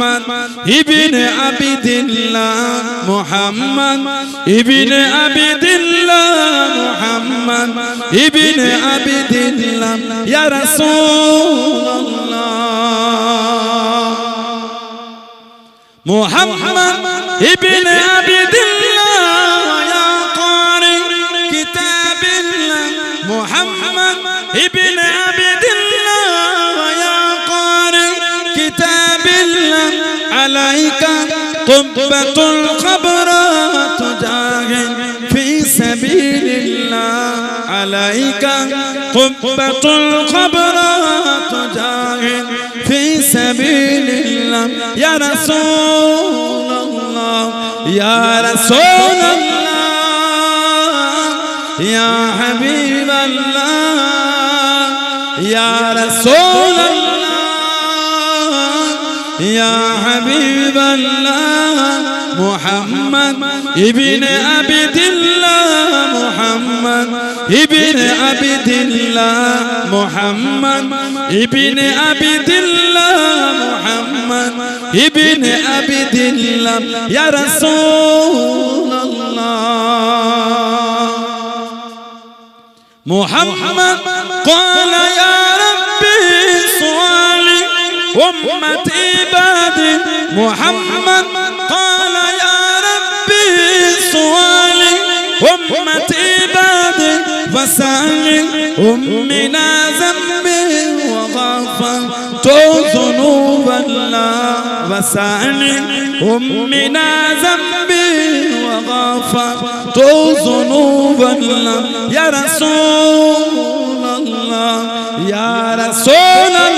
মোহাম্মদ ইবনে আবিদিল্লাহ মোহাম্মদ ইবনে আবিদিল্লাহ মোহাম্মদ ইবনে আবিদিল্লাহ ইয়া রাসূলুল্লাহ মুহাম্মদ ইবনে আবিদিল্লাহ قبة الخبر تجاهد في سبيل الله عليك قبة الخبر تجاهد في سبيل الله يا رسول الله يا رسول الله يا حبيب الله يا رسول الله يا حبيب الله محمد ابن عبد الله محمد ابن عبد الله محمد ابن عبد الله محمد ابن عبد الله. يا رسول الله. محمد قال يا أمة عبادي محمد قال يا ربي سؤالي أمة عبادي فسألي أمنا ذنبي وغفرت ذنوب الله وسألي أمنا ذنبي وغفرت ذنوب الله يا رسول الله يا رسول الله.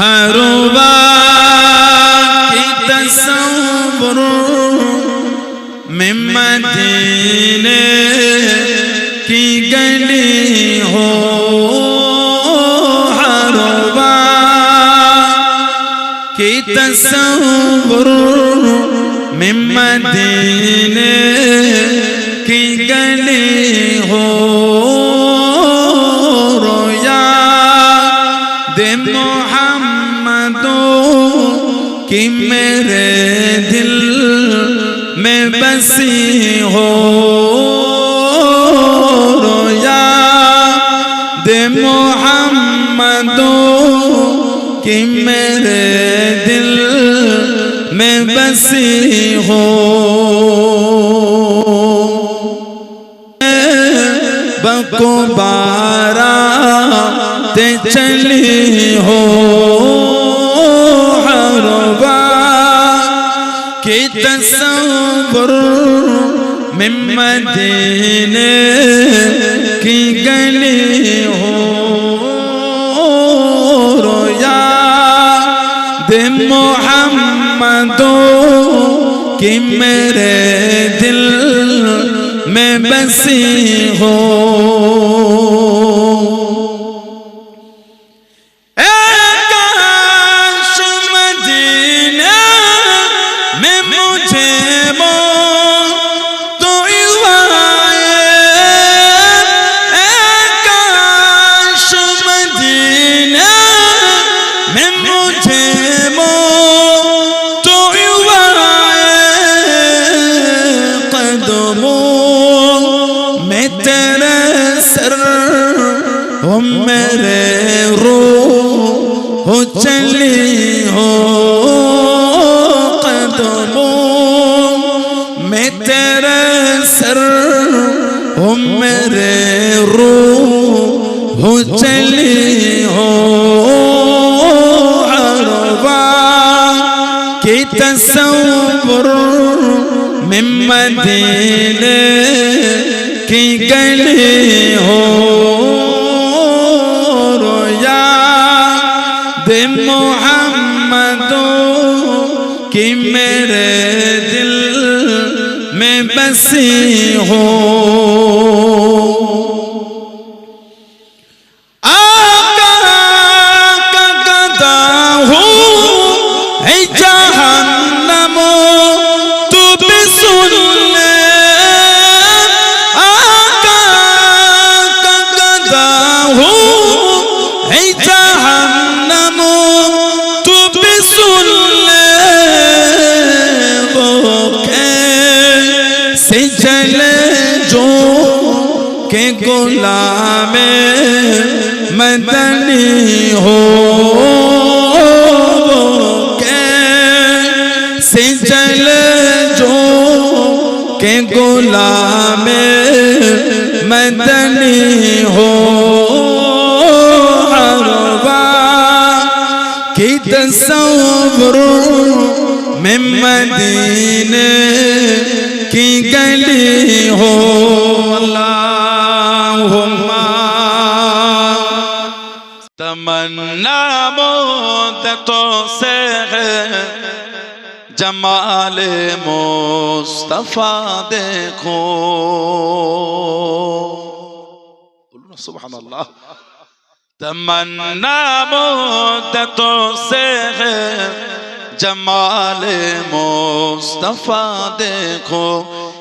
حربا تصور من مدینے کی گلی ہو تصور من مدینے मेरे दिल में बसी हो, रोया दे मोहम्मदो कि मेरे दिल में बसी हो। बको बारा ते चली हो। حربا کی تصور من مدینے کی گلی ہو رویا دے محمدوں کی میرے دل میں بسی ہو मेरे रूह चली हो कदमों में तेरे सर हो मेरे रूह चली हो अरवा की तस्वुर में मदीने की गली हो मेरे दिल में बसी हो। غلام مدنی ہو۔ کیسے جل جو کہ غلام مدنی ہو۔ عربہ کی تصور میں مدینے کی گلی ہو۔ اللہ تمنا مدتوں سے جمال مصطفیٰ دیکھو سبحان اللہ تمنا مدتوں سے جمال مصطفیٰ دیکھو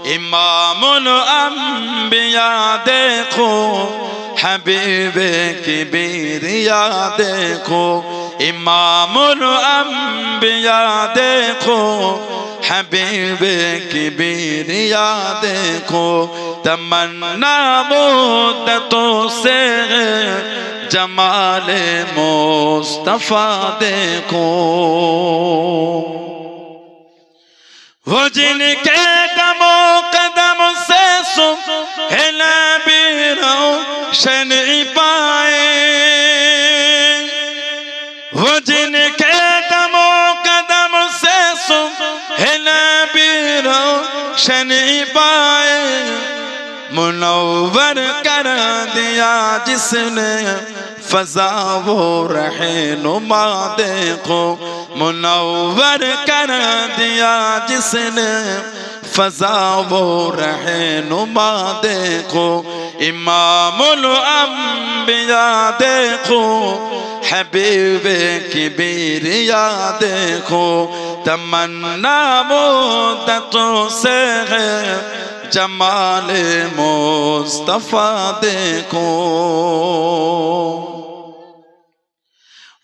امام الانبیاء دیکھو हबीब की बीरिया देखो इमामुल अंबिया देखो हबीब की बीरिया देखो तमन्ना मुद्दतों से है जमाल मुस्तफा देखो वो जिनके दमो कदम से सुन बीरो روشن پائے وہ کے دم قدم سے سبحنا بھی روشن پائے منور کر دیا جس نے فضا و رہنما دیکھو۔ منور کر دیا جس نے فضا و رہنما دیکھو۔ देखो हबीब की बीरिया देखो तमन्ना मुद्दतों से है जमाल मुस्तफा देखो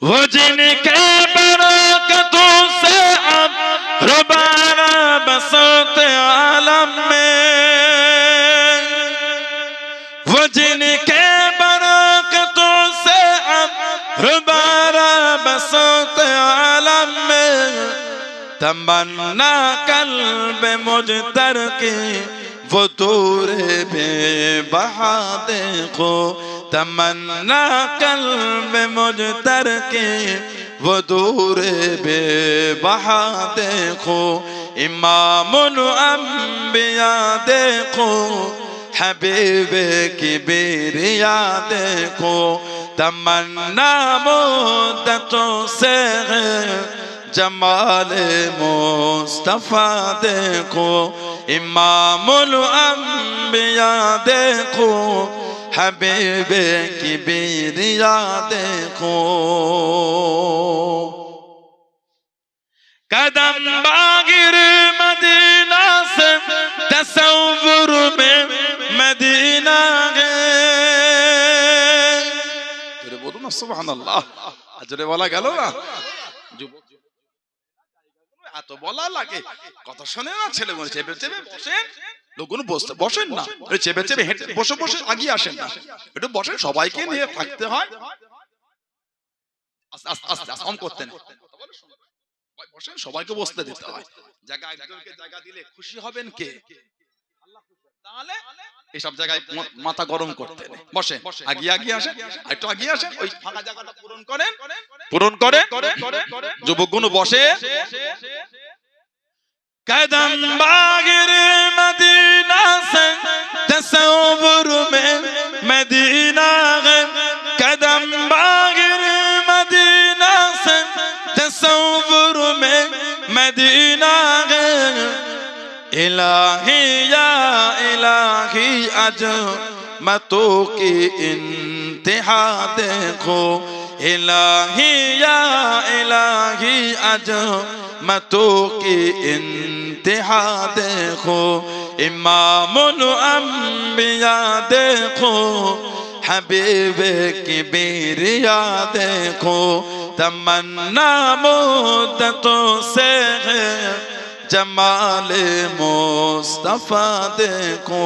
वो जिनके बरकतों से अब रुबारा बसत आलम में بسط عالم میں تمنا قلب مجدر کی وہ دور بے بہا دیکھو تمنا قلب مجدر کی وہ دور بے بہا دیکھو امام الانبیاء دیکھو حبیب کی بیریا دیکھو تمنا مدتوں سے جمال مصطفیٰ دیکھو امام الانبیاء دیکھو حبیب کی بیریا دیکھو قدم باغر مدینہ سے تصور میں مدینہ گئے না সুবহানাল্লাহ। জোরে বলা গেল না? এত বলা লাগে। কথা শোনে না, ছেলে মনে চেপে চেপে বসেন। লোকগুলো বসতে বসেন না। চেপে চেপে হেঁটে বসে বসে আগিয়ে আসেন না। একটু বসেন, সবাইকে নিয়ে থাকতে হয়। আস্তে আস্তে আস্তে আস্তে কম করতে নেই সবাই বসেন, সবাইকে বসতে দিতে হয়। জায়গা দিলে খুশি হবেন কে? এসব জায়গায় মাথা গরম করতেন বসে আগিয়ে আগিয়ে আসেন একটু আগিয়ে আসেন ওই ফাঁকা জায়গাটা পূরণ করেন। পূরণ যুবকগুলো বসে। কদম বাগির মদিনা সে তসৌর মে মদিনা কদম الہی یا الہی عظمتوں کی انتہا دیکھو الہی یا الہی عظمتوں کی انتہا دیکھو امام الانبیاء دیکھو حبیب کی بیریا دیکھو تمنا مدتوں سے ہے جمال مصطفیٰ دیکھو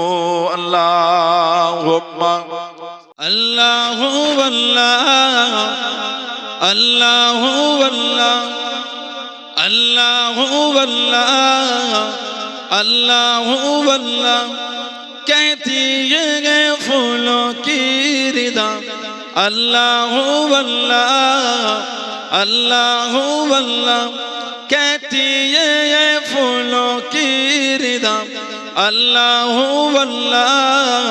اللہم اللہ اللہ اللہ اللہ اللہ اللہ اللہ اللہ کہتی یہ پھولوں کی ردا اللہ اللہ اللہ اللہ کہتی ہے پھولوں کی ردا اللہ اللہ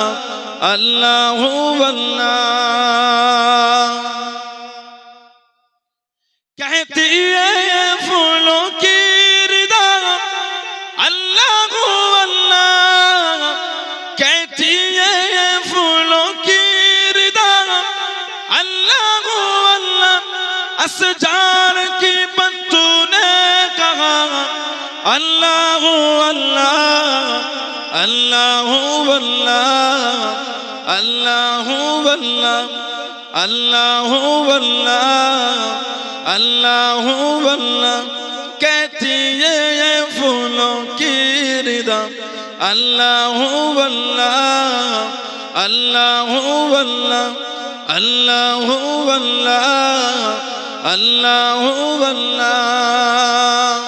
اللہ اللہ کہتی ہے پھولوں کی ردا اللہ اللہ کہتی ہے پھولوں کی ردا اللہ اللہ اسجان अल्लाह अल्लाह अल्लाह अल्लाह अल्लाह अल्लाह अल्लाह अल्लाह अल्लाह अल्लाह कहती है ये फूलों की रिदा अल्लाह अल्लाह अल्लाह अल्लाह अल्लाह अल्लाह अल्लाह अल्लाह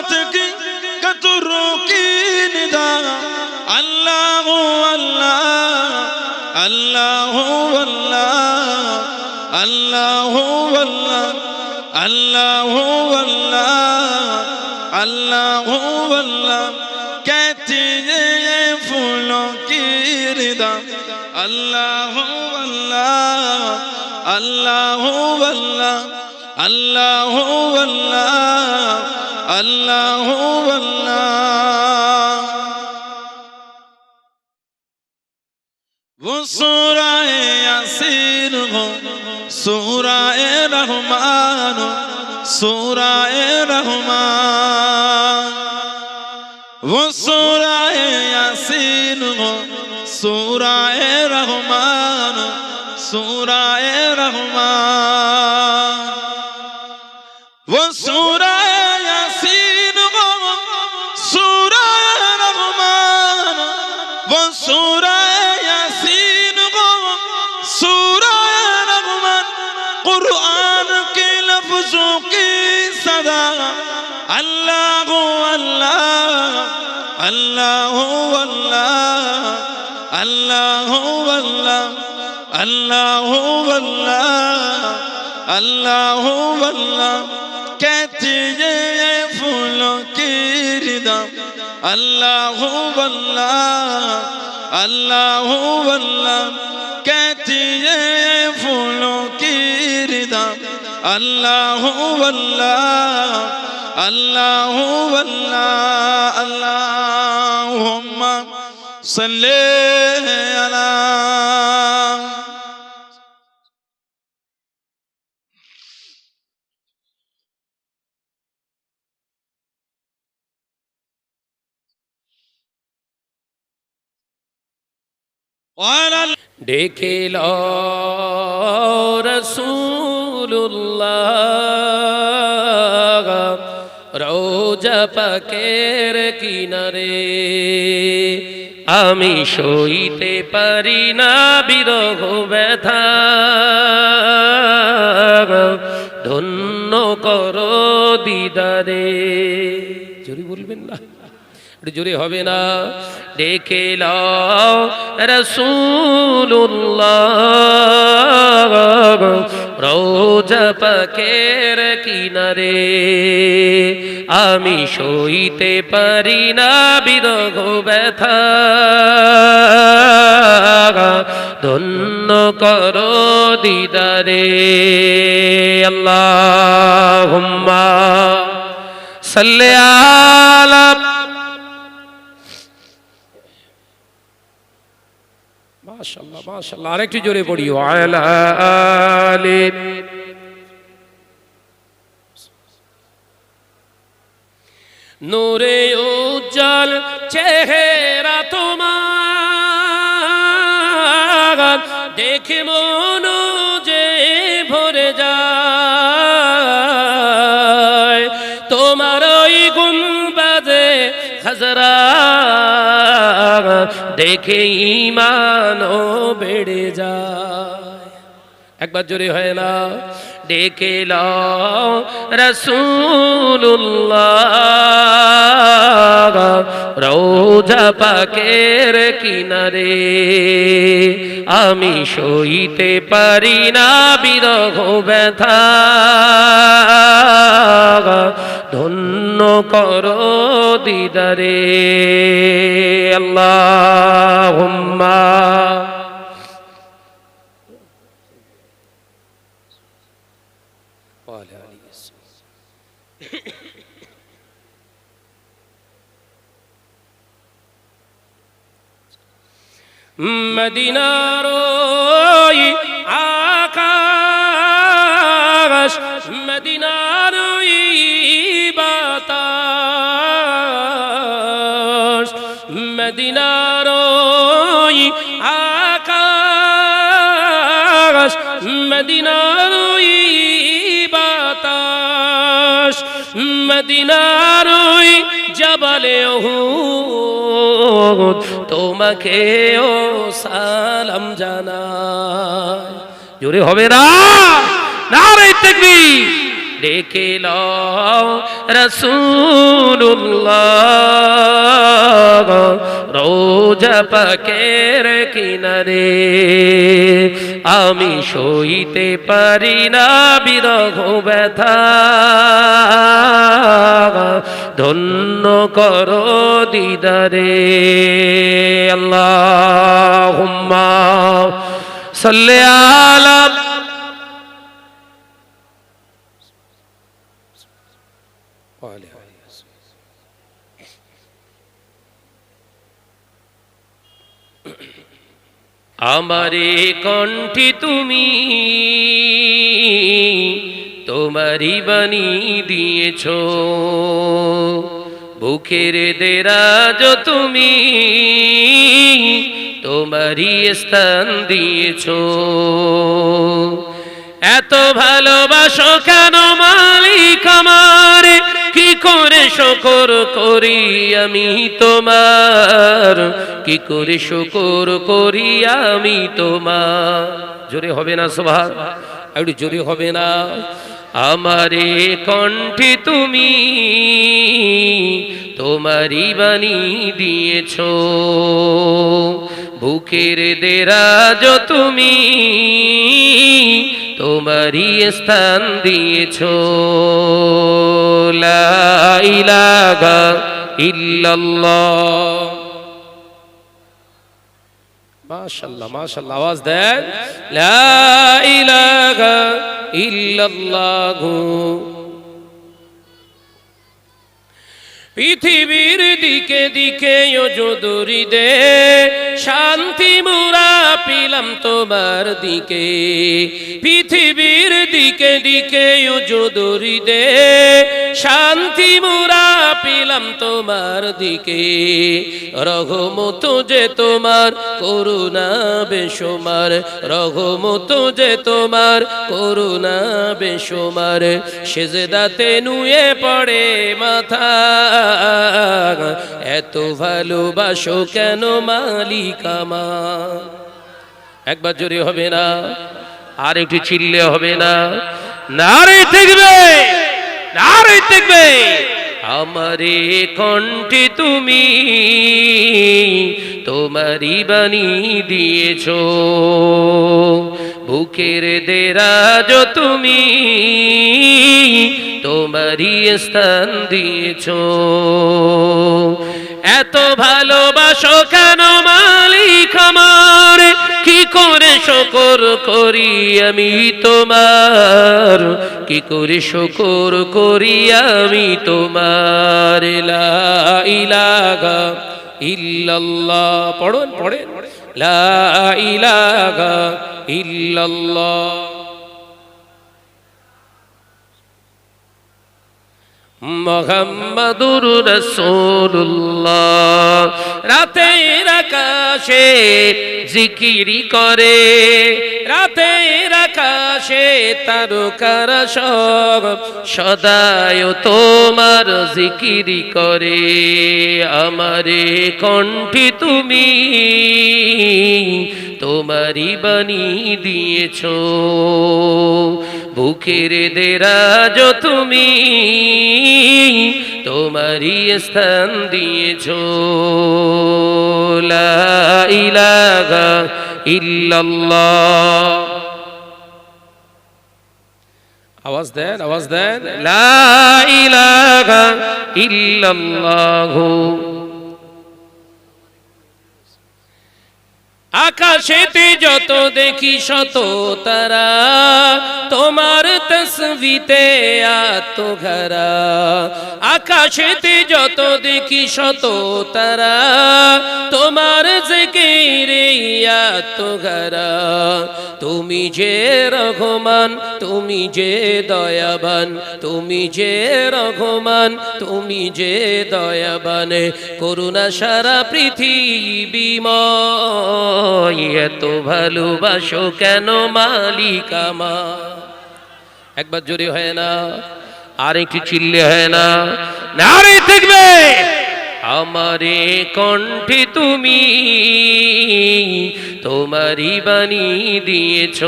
محبت کی قطروں کی ندا اللہ ہو اللہ اللہ ہو اللہ اللہ ہو اللہ اللہ ہو اللہ اللہ ہو اللہ کہتی ہے پھولوں کی ردا اللہ ہو اللہ اللہ ہو اللہ اللہ ہو اللہ আল্লাহ وہ سورہ یاسین ہو سورہ رحمان ہو سورہ رحمان وہ سورہ یاسین ہو سورہ رحمان سورہ رحمان আল্লাহ আল্লাহ আল্লাহ আল্লাহ আল্লাহ আল্লাহ আল্লাহ कहती ये फूलों की रिदा अल्लाह अल्लाह अल्लाह अल्लाह कहती ये फूलों की रिदा अल्लाह अल्लाह والله اللهم صل على وعلى ডেকেল রসুল্লাহ রোজা পাকের কিনারে। আমি সইতে পারি না বিরহ ব্যথা। ধন্য করো দিদারে। জোরে বলবেন না? জোরে হবে না? ডেকে লাও রোজা কিনারে আমি সইতে পারি না বিরহ ব্যথা। ধন্য করো দিদারে আল্লাহ সাল্লে আলা মাশাল্লাহ মাশাআল্লাহ। আরেকটু জোরে পড়ি। ওয়ালা আলি। নূরে উজ্জ্বল চেহারা তোমার দেখে ইমানও বেড়ে যায়। একবার জোরে হয় না। ডেকে রসুল্লাহ রোজা পাকের কিনারে আমি সইতে পারি না বিরহ ব্যথা। ধন্য করো দিদারে। আল্লাহ মদিনার আকাশ মদিনার বাতাস মদিনার আকাশ মদিনার বাতাস মদিনার জবালে ওহুদ তোমাকে ও সালাম জানায় জোরে হবে না? না রে দেখবি ডেকে লও রসুল্লাহ রোজা পাকের কিনারে। আমি সইতে পারি না বিরহ ব্যথা। ধন্য করো দিদারে। আল্লাহ সাল্লে আলা আমারে কণ্ঠে তুমি তোমারই বাণী দিয়েছ। বুকের দেরাজ তুমি, তোমারই স্থান দিয়েছ। এত ভালোবাসো কেন মালিক আমার? কি করে শকর করি আমি তোমার? কি করে শকর করি আমি তোমার? জোরে হবে না সোভা একটু জোরে হবে না। আমারে কণ্ঠে তুমি তোমারই বাণী দিয়েছ। বুকের দেরাজ তুমি তোমারই স্থান দিয়েছ। লা ইলাহা ইল্লাল্লাহ। মাশাল্লাহ মাশাল্লাহ আওয়াজ দেন। লা ইলাহা ইল্লাল্লাহু। পৃথিবীর দিকে দিকে যদুরি দে শান্তি মুরা পিলাম তোমার দিকে। পৃথিবীর দিকে দিকে যদুরি দে শান্তি মুরা পিলাম তোমার দিকে। রঘমত যে তোমার করুণা বেসমার রঘমত যে তোমার করুণা বেসমার সেজদাতে নুয়ে পড়ে মাথা, এত ভালোবাসো কেন মালিক একবার জোরে হবে না, আর একটু চিল্লে হবে না। নারে দেখবে নারে দেখবে আমারে কণ্ঠে তুমি তোমারই বাণী দিয়েছ। বুকের দেরাজ তুমি তোমারই স্থান দিয়েছ। এত ভালোবাসো কেন মালিক আমার? করে শকর করি আমি তোমার? কি করে শকর করি আমি তোমার? ইল্লাল্লাহ। পড়ুন, পড়েন। লা ইলাগা ইল্লাল্লাহ। মোহাম্মদুর রসুল্লাহ রাতের আকাশে জিকিরি করে রাতের আকাশে তারকার সব? সদায় তোমার জিকিরি করে। আমারে কণ্ঠে তুমি তোমারই বাণী দিয়েছ। বুকের দেরাজ তুমি তোমারই স্থান দিয়েছ। লা ইল্লাল্লাহ। আওয়াজ দেন আওয়াজ দেন আকাশেতে যত দেখি শত তারা, তোমার তসবিতে আত্মঘরা আকাশেতে যত দেখি শত তারা, তোমার আত্মঘরা তুমি যে রঘমান, তুমি যে দয়াবান, তুমি যে রঘমান, তুমি যে দয়াবান। করুণা সারা পৃথিবীময় এত ভালোবাসো কেন মালিক আমার একবার জোরে হয় না, আর একটু চিল্লে হয় না। নারে দেখবে আমারে কণ্ঠে তুমি তোমারই বাণী দিয়েছ।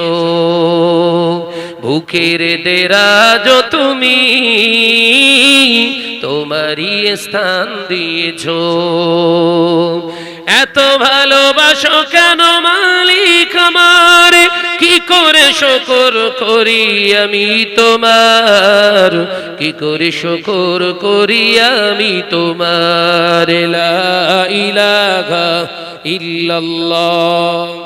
বুকের দেরাজ তুমি তোমারই স্থান দিয়েছ। এত ভালোবাসো কেন মালিক আমার? কি করে শকর করি আমি তোমার? কি করে শকর করি আমি তোমার? ইলাহা ইল্লাল্লাহ।